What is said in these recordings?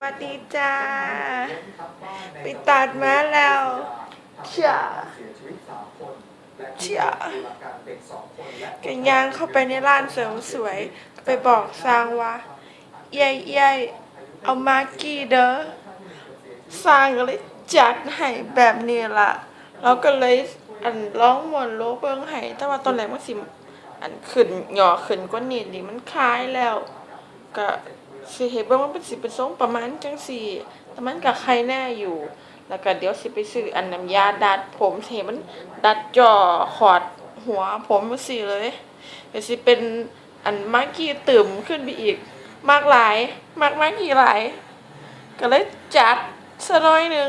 สวัสดีจ้าไปตัดมาแล้วเชี่ยเชี่ยกันยางเข้าไปในร้านเสริมสวย ไปบอกสร้างว่าเยัยเยัยเอามากี่เด้อสร้างก็เลยจัดให้แบบนี้ล่ะเราก็เลยอันร้องมวนโลกเบิ่งให้แต่ว่าตอนแรกมันสิ อันขึ้นหย่อขึ้นกว่านี้ดิมันคล้ายแล้วก็ สิเห็นว่ามันเป็นสิเป็นทรงประมาณจังสี่แต่มันก็ใครแน่อยู่ แล้วก็เดี๋ยวสิไปซื้ออันน้ำยาดัดผมสิให้มันดัดจ่อขอดหัวผมมาสิเลยก็สิเป็นอันมากกี้ตื่มขึ้นไปอีก มากหลาย มากมากกี่หลาย ก็เลยจัดซะน้อยหนึ่ง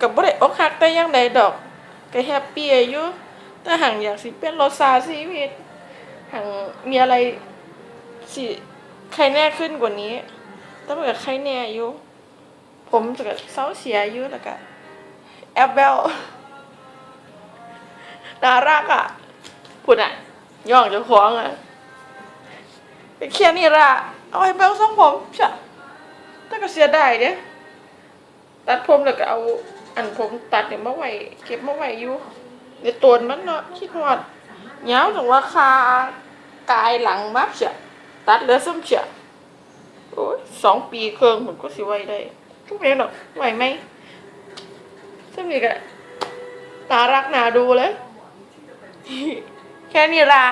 กับบ่ได้อกหักแต่ยังใดดอก ก็แฮปปี้อยู่แต่หังอยากสิเป็นรสชาชีวิตหังมีอะไรสิใครแน่ขึ้นกว่านี้ แต่มันก็ใครแน่อยู่ ผมจะก็เศร้าเสียอยู่แล้วก็แอบเบลน่ารักอะพูดอะย่องเจ้าของอะก็แค่นี้ละเอาให้เบลส่งผมใช่แต่ก็เสียดายเนี่ยตัดผมแล้วก็เอา อันผมตัดเนี่ยมาไว้เก็บมาไว้อยู่ในตัวมันเนาะคิดฮอดเหงาถึงว่าคากายหลังมับเสียตัดเหลือส้มเฉีย โอ้ยสองปีเครื่องผมก็สิไว้ได้ ทุกเพลงหรอกไหวไหมซึ่งนี่ก็น่ารักหนาดูเลย แค่นี้ละ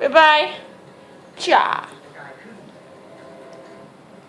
บ๊ายบายจ้า